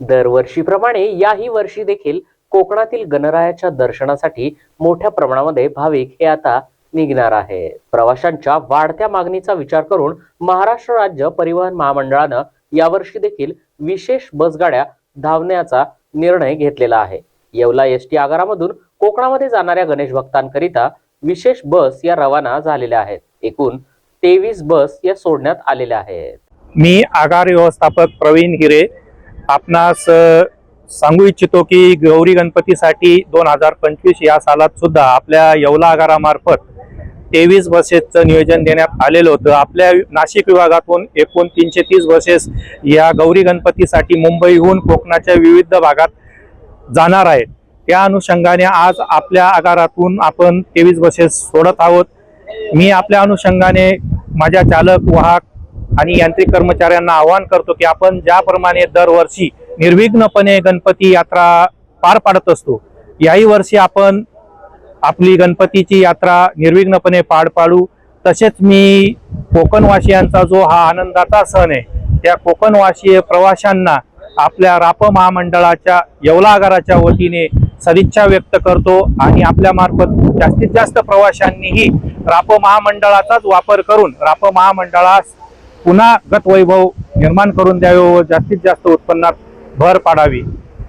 दरवर्षीप्रमाणे याही वर्षी देखील कोकणातील गणरायाच्या दर्शनासाठी मोठ्या प्रमाणामध्ये भाविक हे आता निघणार आहे प्रवाशांच्या वाढत्या मागणीचा विचार करून महाराष्ट्र राज्य परिवहन महामंडळानं यावर्षी देखील विशेष बसगाड्या धावण्याचा निर्णय घेतलेला आहे. येवला एस टी आगारामधून कोकणामध्ये जाणाऱ्या गणेश भक्तांकरिता विशेष बस या रवाना झालेल्या आहेत. एकूण तेवीस बस या सोडण्यात आलेल्या आहेत. मी आगार व्यवस्थापक प्रवीण हिरे आपणास सांगू इच्छितो की गौरी गणपतीसाठी दोन हजार पंचवीस या सालात सुद्धा आपल्या येवला आगारामार्फत तेवीस बसेसचं नियोजन देण्यात आलेलं होतं. आपल्या नाशिक विभागातून एकूण तीनशे तीस बसेस या गौरी गणपतीसाठी मुंबईहून कोकणाच्या विविध भागात जाणार आहेत. त्या अनुषंगाने आज आपल्या आगारातून आपण तेवीस बसेस सोडत आहोत. मी आपल्या अनुषंगाने माझ्या चालक वाहक आणि यांत्रिक कर्मचाऱ्यांना आवाहन करतो की आपण ज्याप्रमाणे दरवर्षी निर्विघ्नपणे गणपती यात्रा पार पाडत असतो याही वर्षी आपण आपली गणपतीची यात्रा निर्विघ्नपणे पार पाडू. तसेच मी कोकणवासियांचा जो हा आनंदाचा सण आहे त्या कोकणवासीय प्रवाशांना आपल्या राप महामंडळाच्या येवलागाराच्या वतीने सदिच्छा व्यक्त करतो आणि आपल्या मार्फत जास्तीत जास्त प्रवाशांनीही राप महामंडळाचाच वापर करून राप महामंडळास पुन्हा गतवैभव निर्माण करून द्यावे व जास्तीत जास्त उत्पन्नात भर पाडावी.